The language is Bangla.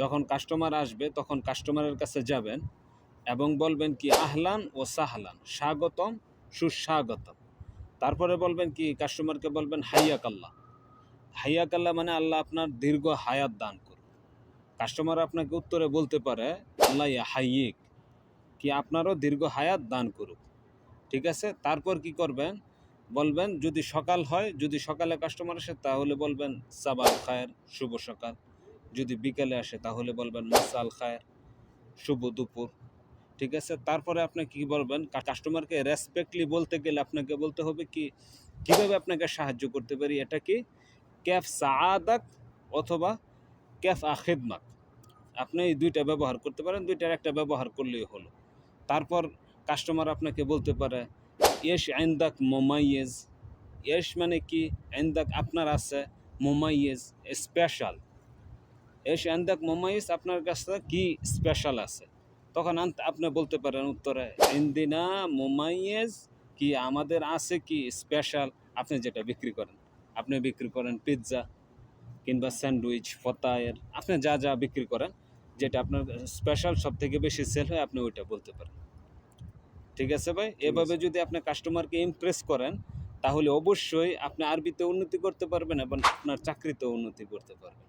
যখন কাস্টমার আসবে, তখন কাস্টমারের কাছে যাবেন এবং বলবেন কি, আহলান ও সাহলান, স্বাগতম, সুস্বাগতম। তারপরে বলবেন কি কাস্টমারকে বলবেন হাইয়াক আল্লাহ হাইয়াক আল্লাহ মানে আল্লাহ আপনার দীর্ঘ হায়াত দান করুন। কাস্টমার আপনাকে উত্তরে বলতে পারে, আল্লাহ ইয়া হাইয়িক। কি আপনারও দীর্ঘ হায়াত দান করুক। ঠিক আছে? তারপর কি করবেন? বলবেন, যদি সকাল হয়, যদি সকালে কাস্টমার আসে, তাহলে বলবেন সাবাল খায়ের, শুভ সকাল। যদি বিকেলে আসে, তাহলে বলবেন মাসাল খায়ের, শুভ দুপুর। ঠিক আছে? তারপরে আপনি কি বলবেন? কাস্টমারকে রেসপেক্টলি বলতে গেলে আপনাকে বলতে হবে কি, কীভাবে আপনাকে সাহায্য করতে পারি? এটা কি? ক্যাফ সাআদাক অথবা ক্যাফ আখিদমাক আপনি এই দুইটা ব্যবহার করতে পারেন, দুইটার একটা ব্যবহার করলেই হলো। তারপর কাস্টমার আপনাকে বলতে পারে ইয়েশ আইন্দাক মোমাইয়েজ। ইয়েশ মানে কি? আইন্দাক আপনার আছে, মোমাইয়েজ স্পেশাল এস আন্দাক মোমাইস আপনার কাছে কি স্পেশাল আছে? তখন আপনি বলতে পারেন উত্তরে ইন্দিনা মোমাইয়েজ কি আমাদের আছে কি স্পেশাল আপনি যেটা বিক্রি করেন। আপনি বিক্রি করেন পিৎজা কিংবা স্যান্ডউইচ ফতায়ের আপনি যা যা বিক্রি করেন যেটা আপনার স্পেশাল সব থেকে বেশি সেল হয় আপনি ওইটা বলতে পারেন। ঠিক আছে ভাই? এভাবে যদি আপনি কাস্টমারকে ইমপ্রেস করেন তাহলে অবশ্যই আপনি আরবিতে উন্নতি করতে পারবেন এবং আপনার চাকরিতেও উন্নতি করতে পারবেন।